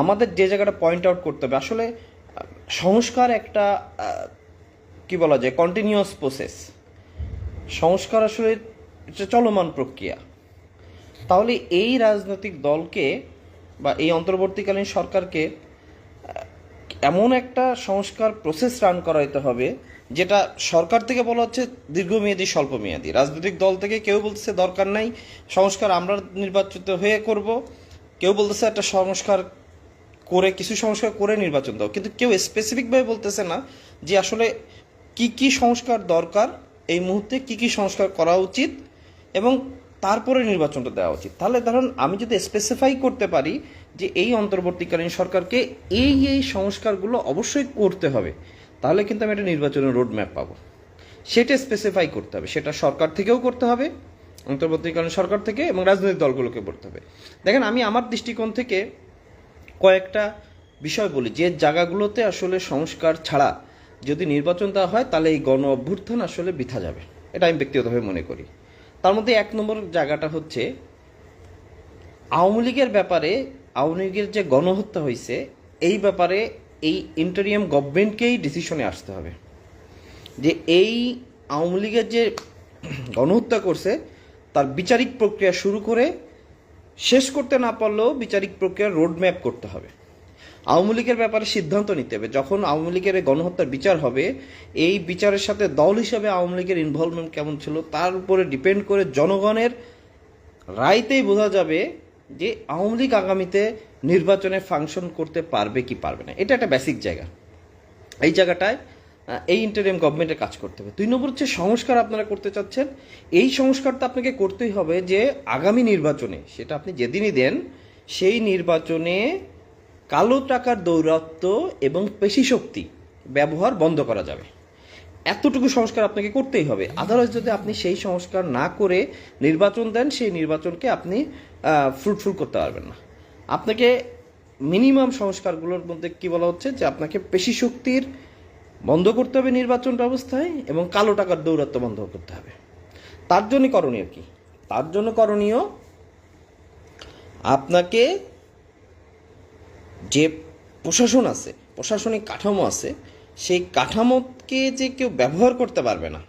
আমাদের যে জায়গাটা পয়েন্ট আউট করতে হবে, আসলে সংস্কার একটা কি বলা যায় কন্টিনিউয়াস প্রসেস সংস্কার আসলে চলমান প্রক্রিয়া। তাহলে এই রাজনৈতিক দলকে বা এই অন্তর্বর্তীকালীন সরকারকে এমন একটা সংস্কার প্রসেস রান করাইতে হবে, যেটা সরকার থেকে বলা হচ্ছে দীর্ঘমেয়াদী, স্বল্পমেয়াদী। রাজনৈতিক দল থেকে কেউ বলতেছে দরকার নাই, সংস্কার আমরা নির্বাচিত হয়ে করব। কেউ বলতেছে একটা সংস্কার করে, কিছু সংস্কার করে নির্বাচন দাও। কিন্তু কেউ স্পেসিফিকভাবে বলতেছে না যে আসলে কি কি সংস্কার দরকার, এই মুহূর্তে কি কি সংস্কার করা উচিত এবং তারপরে নির্বাচনটা দেওয়া উচিত। তাহলে ধরুন, আমি যদি স্পেসিফাই করতে পারি যে এই অন্তর্বর্তীকালীন সরকারকে এই এই সংস্কারগুলো অবশ্যই করতে হবে, তাহলে কিন্তু আমি একটা নির্বাচনের রোড ম্যাপ পাবো। সেটা স্পেসিফাই করতে হবে। সেটা সরকার থেকেও করতে হবে, অন্তর্বর্তীকালীন সরকার থেকে এবং রাজনৈতিক দলগুলোকে করতে হবে। দেখেন, আমি আমার দৃষ্টিকোণ থেকে কয়েকটা বিষয় বলি। যে জায়গাগুলোতে আসলে সংস্কার ছাড়া যদি নির্বাচন দেওয়া হয়, তাহলে এই গণ অভ্যুত্থান আসলে বৃথা যাবে। এটা আমি ব্যক্তিগতভাবে মনে করি। তার মধ্যে এক নম্বর জায়গাটা হচ্ছে, আওয়ামী লীগের ব্যাপারে, আওয়ামী লীগের যে গণহত্যা হয়েছে, এই ব্যাপারে এই ইন্টারিয়াম গভর্নমেন্টকেই ডিসিশনে আসতে হবে। যে এই আওয়ামী লীগের যে গণহত্যা করছে, তার বিচারিক প্রক্রিয়া শুরু করে শেষ করতে না পারলেও বিচারিক প্রক্রিয়ার রোড ম্যাপ করতে হবে। আওয়ামী লীগের ব্যাপারে সিদ্ধান্ত নিতে হবে। যখন আওয়ামী লীগের গণহত্যার বিচার হবে, এই বিচারের সাথে দল হিসাবে আওয়ামী লীগের ইনভলভমেন্ট কেমন ছিল, তার উপরে ডিপেন্ড করে জনগণের রায়তেই বোঝা যাবে যে আওয়ামী লীগ আগামীতে নির্বাচনে ফাংশন করতে পারবে কি পারবে না। এটা একটা বেসিক জায়গা। এই জায়গাটায় এই ইন্টারিয়াম গভর্নমেন্টের কাজ করতে হবে। দুই নম্বর হচ্ছে সংস্কার আপনারা করতে চাচ্ছেন। এই সংস্কারটা আপনাকে করতেই হবে যে আগামী নির্বাচনে, সেটা আপনি যেদিনই দেন, সেই নির্বাচনে কালো টাকার দৌরাত্ম এবং পেশি শক্তি ব্যবহার বন্ধ করা যাবে। এতটুকু সংস্কার আপনাকে করতেই হবে। আদারওয়াইজ যদি আপনি সেই সংস্কার না করে নির্বাচন দেন, সেই নির্বাচনকে আপনি ফ্রুটফুল করতে পারবেন না। আপনাকে মিনিমাম সংস্কারগুলোর মধ্যে কি বলা হচ্ছে? যে আপনাকে পেশি শক্তির বন্ধ করতে হবে নির্বাচন ব্যবস্থায় এবং কালো টাকার দৌরাত্ম বন্ধ করতে হবে। তার জন্য করণীয় কি? তার জন্য করণীয় আপনাকে যে প্রশাসন আছে, প্রশাসনিক কাঠামো আছে, সেই কাঠামোকে যে কেউ ব্যবহার করতে পারবে না,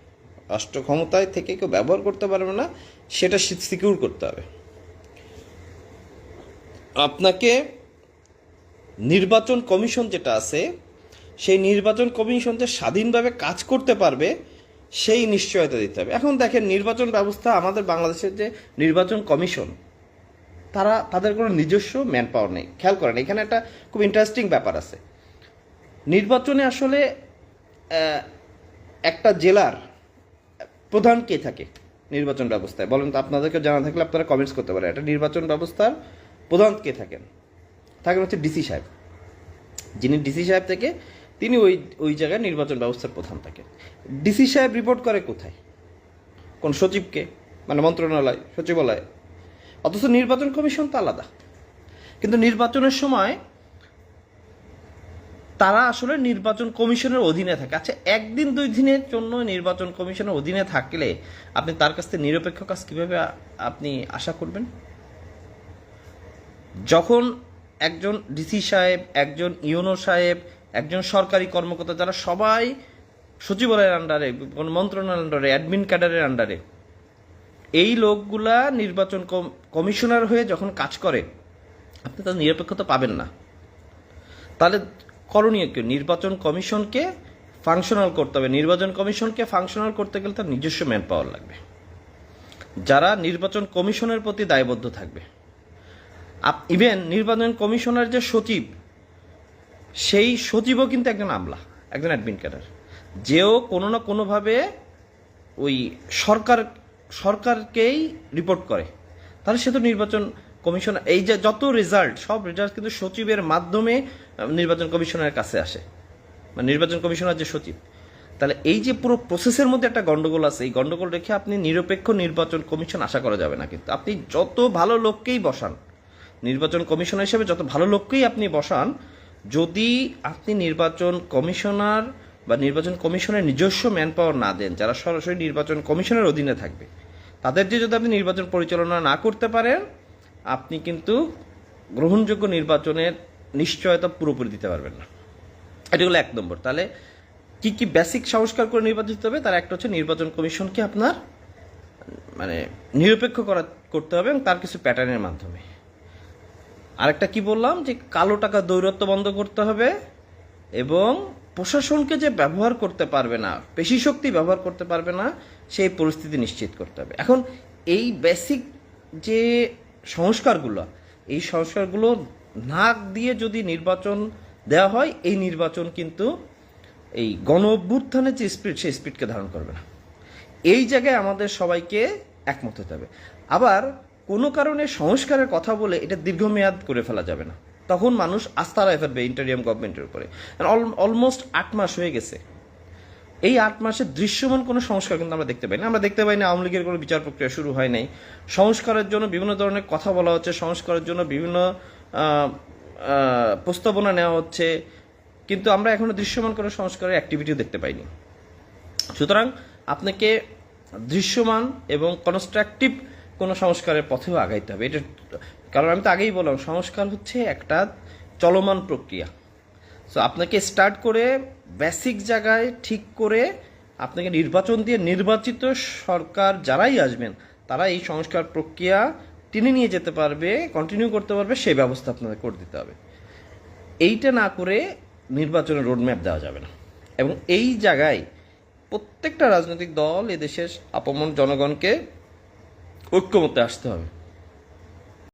রাষ্ট্র ক্ষমতায় থেকে কেউ ব্যবহার করতে পারবে না, সেটা সিকিউর করতে হবে। আপনাকে নির্বাচন কমিশন যেটা আছে সেই নির্বাচন কমিশন যে স্বাধীনভাবে কাজ করতে পারবে, সেই নিশ্চয়তা দিতে হবে। এখন দেখেন, নির্বাচন ব্যবস্থা আমাদের বাংলাদেশের যে নির্বাচন কমিশন, তারা, তাদের কোনো নিজস্ব ম্যান পাওয়ার নেই। খেয়াল করেন, এখানে একটা খুব ইন্টারেস্টিং ব্যাপার আছে। নির্বাচনে আসলে একটা জেলার প্রধান কে থাকে নির্বাচন ব্যবস্থায়? বলেন তো আপনাদেরকে জানা থাকলে আপনারা কমেন্টস করতে পারেন। একটা নির্বাচন ব্যবস্থার প্রধান কে থাকেন? থাকেন হচ্ছে ডিসি সাহেব। যিনি ডিসি সাহেব থেকে তিনি ওই ওই জায়গায় নির্বাচন ব্যবস্থার প্রধান থাকেন ডিসি সাহেব রিপোর্ট করে কোথায়? কোন সচিবকে? মানে মন্ত্রণালয়, সচিবালয়। অথচ নির্বাচন কমিশন তো আলাদা। কিন্তু নির্বাচনের সময় তারা আসলে নির্বাচন কমিশনের অধীনে থাকে। আচ্ছা একদিন দুই দিনের জন্য নির্বাচন কমিশনের অধীনে থাকলে আপনি তার কাছ থেকে নিরপেক্ষ কাজ কীভাবে আপনি আশা করবেন? যখন একজন ডিসি সাহেব, একজন ইউনো সাহেব একজন সরকারি কর্মকর্তা যারা সবাই সচিবালয়ের আন্ডারে কোনো মন্ত্রণালয়ের আন্ডারে অ্যাডমিন ক্যাডারের আন্ডারে এই লোকগুলা নির্বাচন কমিশনার হয়ে যখন কাজ করে, আপনি তার নিরপেক্ষতা পাবেন না। তাহলে করণীয় কি? নির্বাচন কমিশনকে ফাংশনাল করতে হবে। নির্বাচন কমিশনকে ফাংশনাল করতে গেলে তার নিজস্ব ম্যান পাওয়ার লাগবে। যারা নির্বাচন কমিশনের প্রতি দায়বদ্ধ থাকবে। ইভেন নির্বাচন কমিশনের যে সচিব সেই সচিবও কিন্তু একজন আমলা, একজন অ্যাডমিন ক্যাডার যেও কোনো না কোনোভাবে ওই সরকার, সরকারকেই রিপোর্ট করে। তাহলে সে তো নির্বাচন কমিশন, এই যে যত রেজাল্ট সব রেজাল্ট কিন্তু সচিবের মাধ্যমে নির্বাচন কমিশনের কাছে আসে। মানে নির্বাচন কমিশনার যে সচিব। তাহলে এই যে পুরো প্রসেসের মধ্যে একটা গন্ডগোল আছে, এই গন্ডগোল রেখে আপনি নিরপেক্ষ নির্বাচন কমিশন আশা করা যাবে না কিন্তু। আপনি যত ভালো লোককেই বসান, নির্বাচন কমিশনার হিসেবে যত ভালো লোককেই আপনি বসান যদি আপনি নির্বাচন কমিশনার বা নির্বাচন কমিশনের নিজস্ব ম্যান পাওয়ার না দেন, যারা সরাসরি নির্বাচন কমিশনের অধীনে থাকবে, তাদের যে যদি আপনি নির্বাচন পরিচালনা না করতে পারেন, আপনি কিন্তু গ্রহণযোগ্য নির্বাচনের নিশ্চয়তা পুরোপুরি দিতে পারবেন না। এটা হলো এক নম্বর। তাহলে কি কি বেসিক সংস্কার করে নির্বাচিত হবে? তার একটা হচ্ছে নির্বাচন কমিশনকে আপনার মানে নিরপেক্ষ করা, করতে হবে এবং তার কিছু প্যাটার্নের মাধ্যমে। আরেকটা কি বললাম? যে কালো টাকা দৌরত্ব বন্ধ করতে হবে এবং প্রশাসনকে যে ব্যবহার করতে পারবে না, পেশি শক্তি ব্যবহার করতে পারবে না, সেই পরিস্থিতি নিশ্চিত করতে হবে। এখন এই বেসিক যে সংস্কারগুলো, এই সংস্কারগুলো নাক দিয়ে যদি নির্বাচন দেওয়া হয়, এই নির্বাচন কিন্তু এই গণ অভ্যুত্থানের যে স্পিড সেই স্পিডকে ধারণ করবে না। এই জায়গায় আমাদের সবাইকে একমত হতে হবে। আবার কোনো কারণে সংস্কারের কথা বলে এটা দীর্ঘমেয়াদ করে ফেলা যাবে না। তখন মানুষ আস্থা রায় ফেলবে ইন্টারিয়াম গভর্নমেন্টের উপরে। অলমোস্ট আট মাস হয়ে গেছে। এই আট মাসে দৃশ্যমান কোনো সংস্কার কিন্তু আমরা দেখতে পাই না আমরা দেখতে পাই না আওয়ামী লীগের কোনো বিচার প্রক্রিয়া শুরু হয় নাই। সংস্কারের জন্য বিভিন্ন ধরনের কথা বলা হচ্ছে, সংস্কারের জন্য বিভিন্ন প্রস্তাবনা নেওয়া হচ্ছে। কিন্তু আমরা এখনও দৃশ্যমান কোনো সংস্কারের অ্যাক্টিভিটিও দেখতে পাইনি। সুতরাং আপনাকে দৃশ্যমান এবং কনস্ট্রাকটিভ কোনো সংস্কারের পথেও আগাইতে হবে। এটা কারণ আমি তো আগেই বললাম, সংস্কার হচ্ছে একটা চলমান প্রক্রিয়া। সো আপনাকে স্টার্ট করে বেসিক জায়গায় ঠিক করে আপনাকে নির্বাচন দিয়ে নির্বাচিত সরকার যারাই আসবেন, তারা এই সংস্কার প্রক্রিয়া টেনে নিয়ে যেতে পারবে কন্টিনিউ করতে পারবে, সেই ব্যবস্থা আপনাদের করে দিতে হবে। এইটা না করে নির্বাচনের রোডম্যাপ দেওয়া যাবে না। এবং এই জায়গায় প্রত্যেকটা রাজনৈতিক দল এদেশের আপমন জনগণকে ঐক্যমতে আসতে হবে